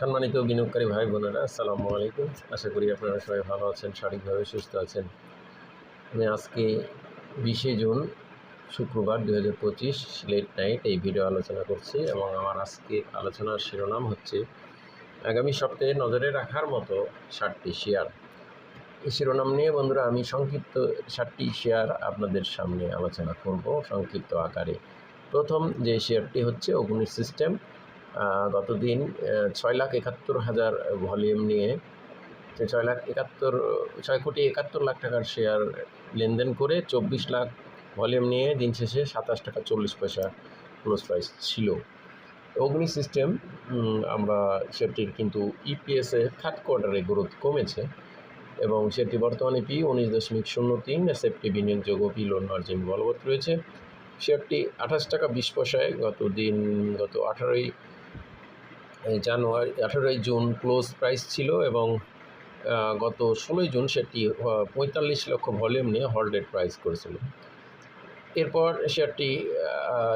সম্মানিত বিনিয়োগকারী ভাই বোনেরা, আসসালামু আলাইকুম। আশা করি আপনারা সবাই ভালো আছেন, সঠিকভাবে সুস্থ আছেন। আমি আজকে বিশে জুন, শুক্রবার দু হাজার পঁচিশ লেট নাইট এই ভিডিও আলোচনা করছি এবং আমার আজকে আলোচনার শিরোনাম হচ্ছে, আগামী সপ্তাহে নজরে রাখার মতো ষাটটি শেয়ার এই শিরোনাম নিয়ে বন্ধুরা আমি সংক্ষিপ্ত ষাটটি শেয়ার আপনাদের সামনে আলোচনা করব সংক্ষিপ্ত আকারে। প্রথম যে শেয়ারটি হচ্ছে অগ্নি সিস্টেম গতদিন ছয় লাখ একাত্তর হাজার ভলিউম নিয়ে যে ছয় লাখ একাত্তর, ছয় কোটি একাত্তর লাখ টাকার শেয়ার লেনদেন করে চব্বিশ লাখ ভলিউম নিয়ে দিন শেষে সাতাশ টাকা চল্লিশ পয়সা ক্লোজ প্রাইস ছিল। অগ্নি সিস্টেম আমরা সেটির কিন্তু ইপিএসে থার্ড কোয়ার্টারে গ্রোথ কমেছে এবং সেটি বর্তমানে পি উনিশ দশমিক শূন্য তিন সেফটি বিনিয়োগযোগ্য পি লোন মার্জিন বলবৎ রয়েছে। শেয়ারটি আঠাশ টাকা বিশ পয়সায় গত দিন গত আঠারোই জানুয়ারি, আঠেরোই জুন ক্লোজ প্রাইস ছিল এবং গত ষোলোই জুন সেটি পঁয়তাল্লিশ লক্ষ ভলিউম নিয়ে হল্ডেড প্রাইস করেছিল। এরপর শেয়ারটি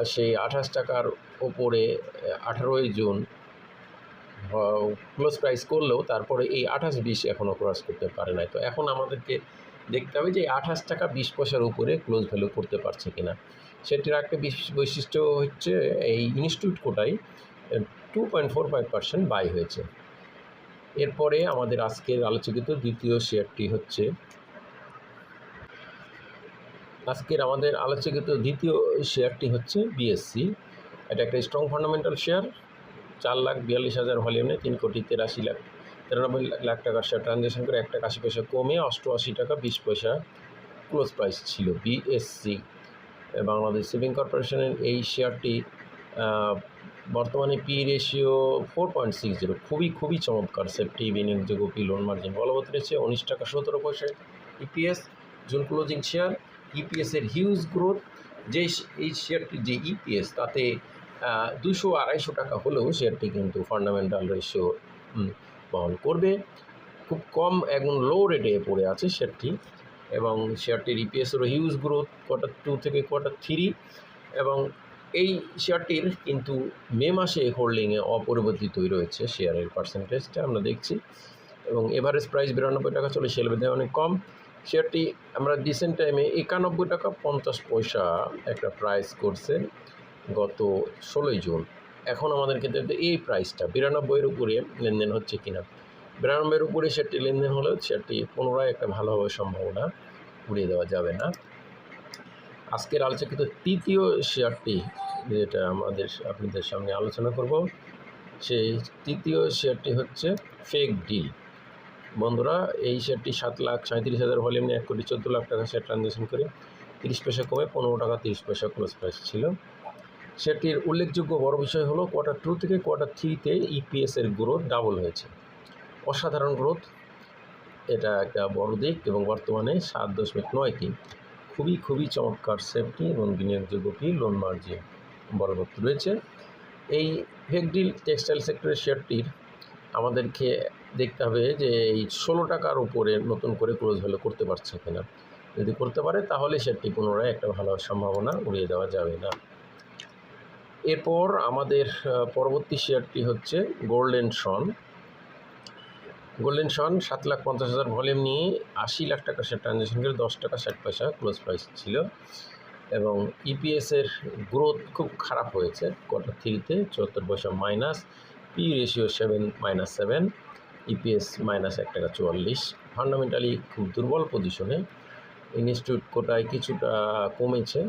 সেই আঠাশ টাকার ওপরে, আঠারোই জুন ক্লোজ প্রাইস করলেও তারপরে এই আঠাশ বিশ এখনও ক্রস করতে পারে নাই। তো এখন আমাদেরকে দেখতে হবে যে আঠাশ টাকা বিশ পয়সার উপরে ক্লোজ ভ্যালু করতে পারছে কিনা। সেটির একটা বিশ- বৈশিষ্ট্য হচ্ছে এই ইনস্টিটিউট কোটায় two point four five percent buy হয়েছে। এরপরে আমাদের আজকের আলোচিত দ্বিতীয় শেয়ারটি হচ্ছে, আজকের আমাদের আলোচিত দ্বিতীয় শেয়ারটি হচ্ছে বিএসসি এটা একটা স্ট্রং ফান্ডামেন্টাল শেয়ার চার লাখ বিয়াল্লিশ হাজার ভলিউমে তিন কোটি তেরাশি লাখ, তিরানব্বই লাখ টাকার শেয়ার ট্রানজ্যাকশন করে এক টাকা আশি পয়সা কমে অষ্টআশি টাকা বিশ পয়সা ক্লোজ প্রাইস ছিল বিএসসি বাংলাদেশ সেভিং কর্পোরেশনের এই শেয়ারটি বর্তমানে P ratio four point six zero খুবই খুবই চমৎকার। সেফটি বিনিয়োগযোগ্য পি লোন মার্জিন বলবৎ রয়েছে, উনিশ টাকা সতেরো পয়সায় ইপিএস জুন ক্লোজিং শেয়ার ইপিএসের হিউজ গ্রোথ যে এই শেয়ারটির যে ইপিএস তাতে দুশো আড়াইশো টাকা হলেও শেয়ারটি কিন্তু ফান্ডামেন্টাল রেশিও বহন করবে। খুব কম এখন লো রেটে পড়ে আছে শেয়ারটি এবং শেয়ারটির ইপিএসেরও হিউজ গ্রোথ কোয়ার্টার টু থেকে কোয়ার্টার থ্রি এবং এই শেয়ারটির কিন্তু মে মাসে হোল্ডিংয়ে অপরিবর্তিতই রয়েছে শেয়ারের পার্সেন্টেজটা আমরা দেখছি। এবং এভারেজ প্রাইস বিরানব্বই টাকা চলে সেল বেঁধে অনেক কম। শেয়ারটি আমরা রিসেন্ট টাইমে একানব্বই টাকা পঞ্চাশ পয়সা একটা প্রাইস করছে গত ষোলোই জুন। এখন আমাদের ক্ষেত্রে এই প্রাইসটা বিরানব্বইয়ের উপরে লেনদেন হচ্ছে কিনা? বিরানব্বইয়ের উপরে শেয়ারটি লেনদেন হলেও শেয়ারটি পুনরায় একটা ভালো সম্ভাবনা উড়িয়ে দেওয়া যাবে না। আজকের আলোচনাকৃত তৃতীয় শেয়ারটি যেটা আমাদের আপনাদের সামনে আলোচনা করব, সেই তৃতীয় শেয়ারটি হচ্ছে ফেক ডিল বন্ধুরা, এই শেয়ারটি সাত লাখ সাঁত্রিশ হাজার ভলিউম এক কোটি চোদ্দ লাখ টাকা শেয়ার ট্রানজ্যাকশন করে তিরিশ পয়সা কমে পনেরো টাকা তিরিশ পয়সা ক্লোজ প্রাইস ছিল। সেটির উল্লেখযোগ্য বড় বিষয় হলো কোয়ার্টার টু থেকে কোয়ার্টার থ্রিতে ইপিএসের গ্রোথ ডাবল হয়েছে। অসাধারণ গ্রোথ এটা একটা বড় দিক এবং বর্তমানে সাত দশমিক নয় তিন। খুবই খুবই চমৎকার সেফটি এবং বিনিয়োগযোগ্য পি লোন মার্জিন বলবৎ রয়েছে এই ফেকডিল টেক্সটাইল সেক্টরের শেয়ারটির আমাদেরকে দেখতে হবে যে এই ষোলো টাকার উপরে নতুন করে ক্লোজ ভ্যালু করতে পারছে কিনা। যদি করতে পারে, তাহলে শেয়ারটি পুনরায় একটা ভালো সম্ভাবনা উড়িয়ে দেওয়া যাবে না। এরপর আমাদের পরবর্তী শেয়ারটি হচ্ছে গোল্ডেন শন গোল্ডেন শন, সাত লাখ পঞ্চাশ হাজার ভলিউম নিয়ে আশি লাখ টাকা শেয়ার ট্রানজ্যাকশন করে দশ টাকা ষাট পয়সা ক্লোজ প্রাইস ছিল এবং ইপিএসের গ্রোথ খুব খারাপ হয়েছে। কোয়ার্টার থ্রিতে চুয়াত্তর পয়সা minus P ratio seven minus seven EPS minus এক টাকা চুয়াল্লিশ। ফান্ডামেন্টালি খুব দুর্বল পজিশনে ইনস্টিটিউট কোটায় কিছুটা কমেছে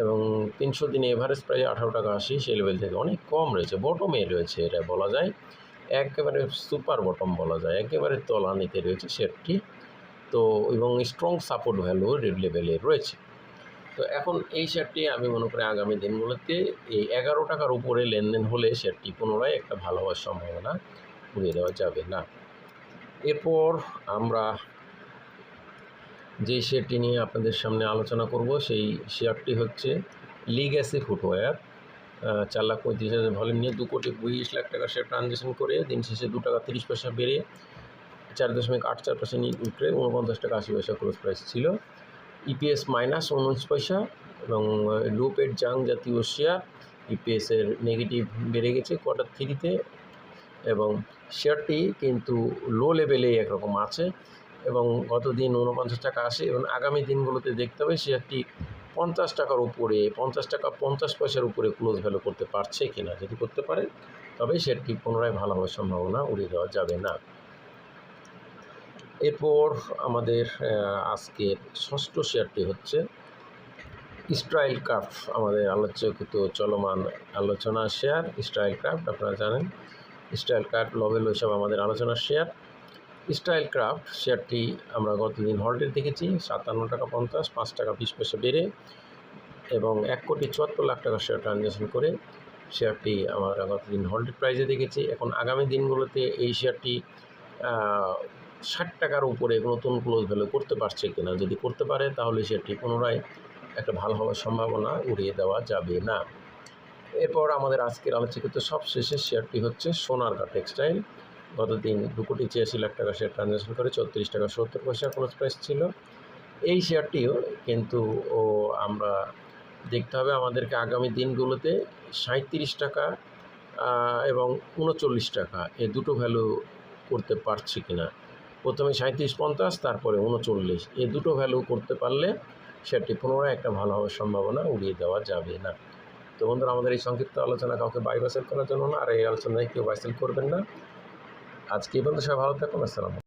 এবং তিনশো দিনে এভারেজ প্রায় আঠারো টাকা আশি, সেই লেভেল থেকে অনেক কম রয়েছে। বটমে রয়েছে এটা বলা যায়। একেবারে সুপার বটম বলা যায়, একেবারে তলানিতে রয়েছে শেয়ারটি তো এবং স্ট্রং সাপোর্ট ভ্যালু রেড লেভেলে রয়েছে। তো এখন এই শেয়ারটি আমি মনে করি আগামী দিনগুলোতে এই এগারো টাকার উপরে লেনদেন হলে শেয়ারটি পুনরায় একটা ভালো হওয়ার সম্ভাবনা উড়িয়ে দেওয়া যাবে না। এরপর আমরা যে শেয়ারটি নিয়ে আপনাদের সামনে আলোচনা করব, সেই শেয়ারটি হচ্ছে লিগ্যাসি ফুটওয়্যার চার লাখ পঁয়ত্রিশ হাজার ভলিউম নিয়ে দু কোটি বিশ লাখ টাকা শেয়ার ট্রানজ্যাকশন করে দিন শেষে দু টাকা তিরিশ পয়সা বেড়ে চার দশমিক আট চার পার্সেন্ট উঠে উনপঞ্চাশ টাকা আশি পয়সা ক্লোজ প্রাইস ছিল। ইপিএস মাইনাস উনিশ পয়সা এবং লো পেড জাং জাতীয় শেয়ার ইপিএসের নেগেটিভ বেড়ে গেছে কোয়ার্টার থ্রিতে এবং শেয়ারটি কিন্তু লো লেভেলে একরকম আছে এবং গত দিন ঊনপঞ্চাশ টাকা আসে এবং আগামী দিনগুলোতে দেখতে হবে শেয়ারটি পঞ্চাশ টাকার উপরে, পঞ্চাশ টাকা পঞ্চাশ পয়সার উপরে ক্লোজ ভ্যালু করতে পারছে কি না যদি করতে পারে তবে শেয়ারটি পুনরায় ভালো হওয়ার সম্ভাবনা উড়িয়ে দেওয়া যাবে না। এরপর আমাদের আজকের ষষ্ঠ শেয়ারটি হচ্ছে স্টাইল ক্রাফট আমাদের আলোচকিত চলমান আলোচনা শেয়ার স্টাইল ক্রাফট আপনারা জানেন। স্টাইল ক্রাফট লবেল হিসাবে আমাদের আলোচনার শেয়ার। স্টাইল ক্রাফট, শেয়ারটি আমরা গতদিন হল্টের দেখেছি, সাতান্ন টাকা পঞ্চাশ, পাঁচ টাকা বিশ পয়সা বেড়ে এবং এক কোটি চুয়াত্তর লাখ টাকা শেয়ার ট্রানজ্যাকশন করে শেয়ারটি আমরা গতদিন হল্টেড প্রাইজে দেখেছি। এখন আগামী দিনগুলোতে এই শেয়ারটি ষাট টাকার উপরে নতুন ক্লোজ ভ্যালু করতে পারছে কিনা যদি করতে পারে, তাহলে শেয়ারটি পুনরায় একটা ভালো হওয়ার সম্ভাবনা উড়িয়ে দেওয়া যাবে না। এরপর আমাদের আজকের আলোচিত সব শেষের শেয়ারটি হচ্ছে সোনারগা টেক্সটাইল। গতদিন দু কোটি ছিয়াশি লাখ টাকা শেয়ার ট্রানজ্যাকশন করে চৌত্রিশ টাকা সত্তর পয়সা ক্লোজ প্রাইস ছিল। এই শেয়ারটিও কিন্তু ও আমরা দেখতে হবে আমাদেরকে আগামী দিনগুলোতে সাঁত্রিশ টাকা এবং উনচল্লিশ টাকা এ দুটো ভ্যালু করতে পারছি কিনা। প্রথমে সাঁত্রিশ পঞ্চাশ, তারপরে উনচল্লিশ। এ দুটো ভ্যালু করতে পারলে সেটি পুনরায় একটা ভালো হওয়ার সম্ভাবনা উড়িয়ে দেওয়া যাবে না। তো বন্ধুরা, আমাদের এই সংক্ষিপ্ত আলোচনা কাউকে বাই বাসেল করার জন্য না, আর এই আলোচনায় কেউ বাইসেল করবেন না। আজকে এই পর্যন্ত সবাই ভালো থাকুন আসসালাম